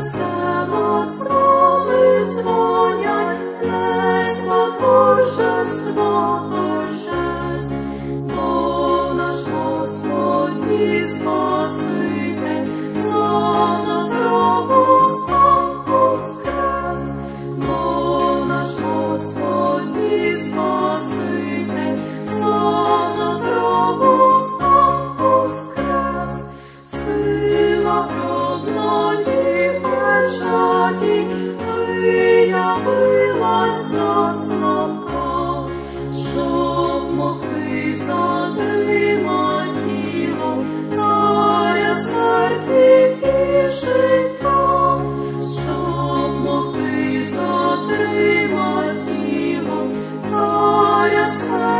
весело дзвони дзвонять, несла торжество.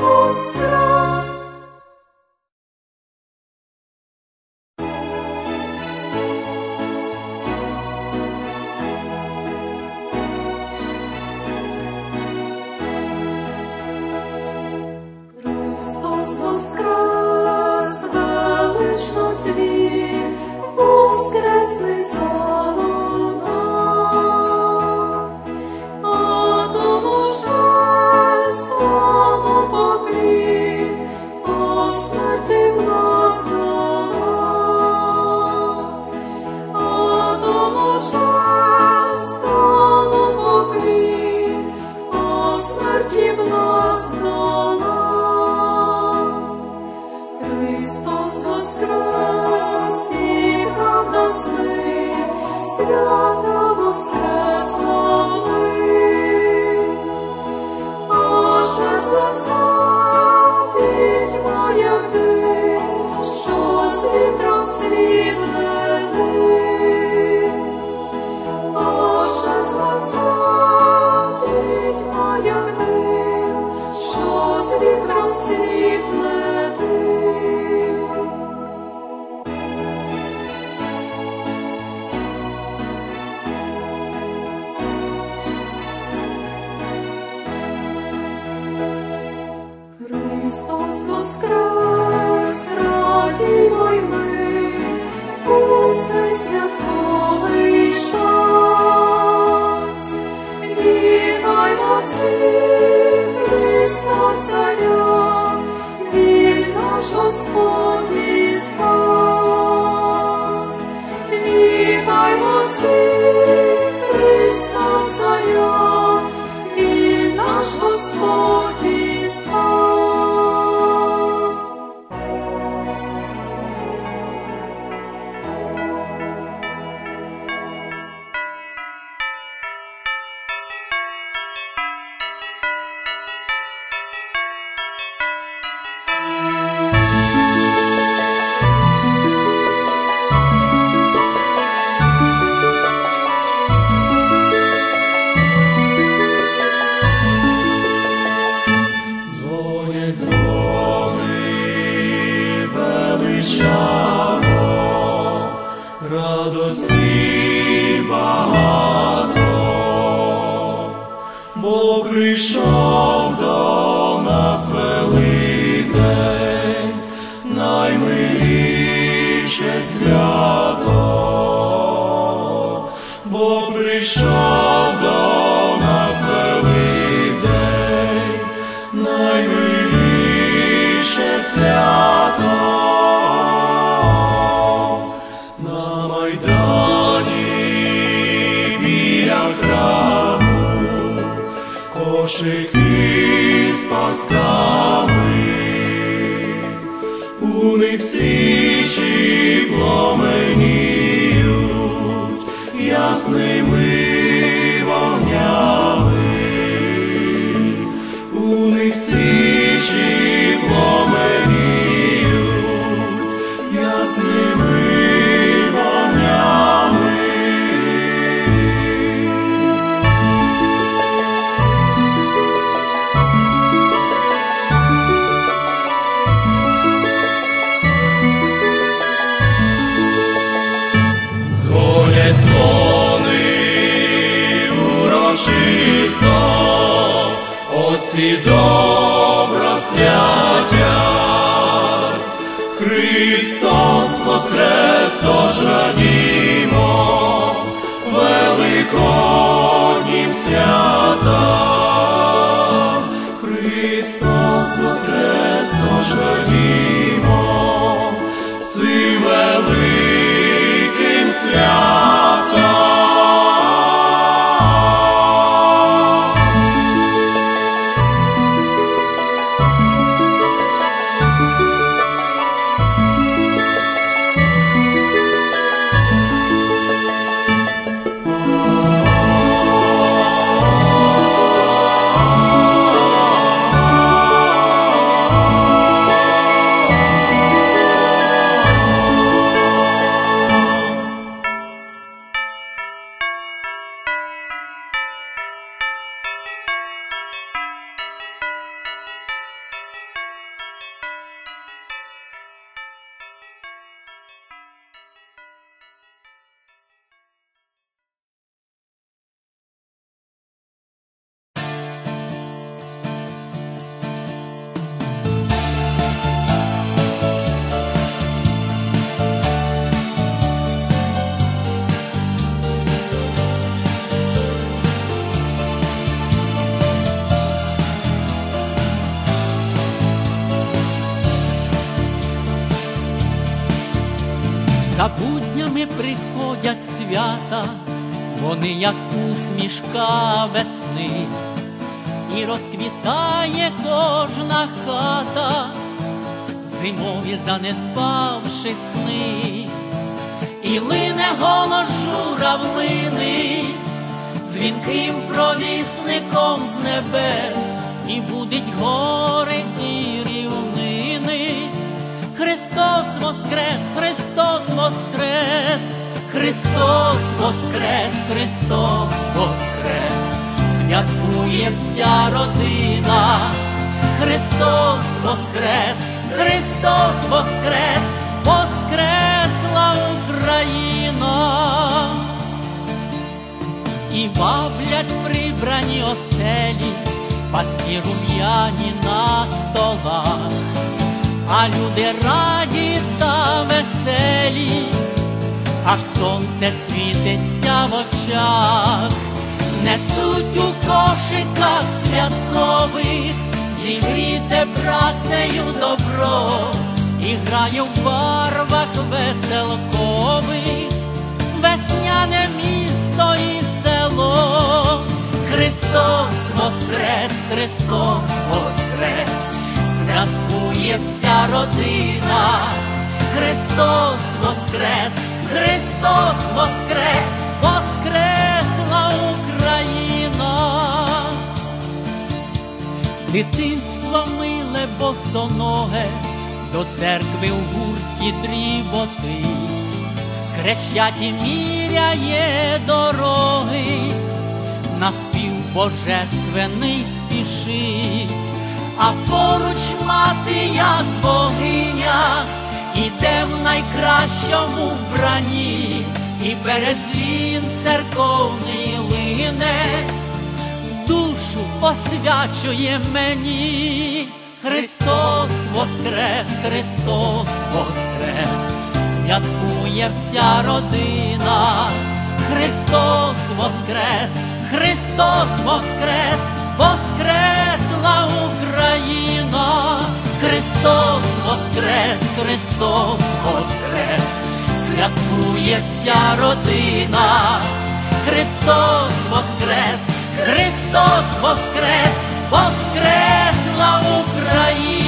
mostrará. радості багато, прийшов нас великдень, наймиліше свято, бо прийшов. свічі пламеніють ясними. знов отці добра святять. Христос воскрес, тож радімо, великоднім святом. Буднями приходять свята, вони як усмішка весни, і розквітає кожна хата, зимові занедбавши сни, і лине голос журавлини, дзвінким провісником з небес, і будить гори і рівнини. Христос воскрес, Христос воскрес, Христос воскрес, Христос воскрес, святкує вся родина, Христос воскрес, Христос воскрес, воскресла Україна. І баблять прибрані оселі, паски рум'яні на столах, а люди раді та веселі, аж сонце світиться в очах, несуть у кошиках святкових, зігріте працею добро, і грає в барвах веселкових весняне місто і село. Христос воскрес, Христос воскрес, святкує вся родина. Христос воскрес, Христос воскрес, воскресла Україна. Дитинство миле босоноге, до церкви у гурті дріботить, хрещаті міряє дороги, на спів божественний спішить, а поруч мати, як богиня, іде в найкращому вбранні, і перед дзвін церковний лине душу освячує мені. Христос воскрес, Христос воскрес, святкує вся родина. Христос воскрес, Христос воскрес, воскресла Христос Воскрес, Христос Воскрес, святкує вся родина, Христос Воскрес, Христос Воскрес, Воскресла Україна.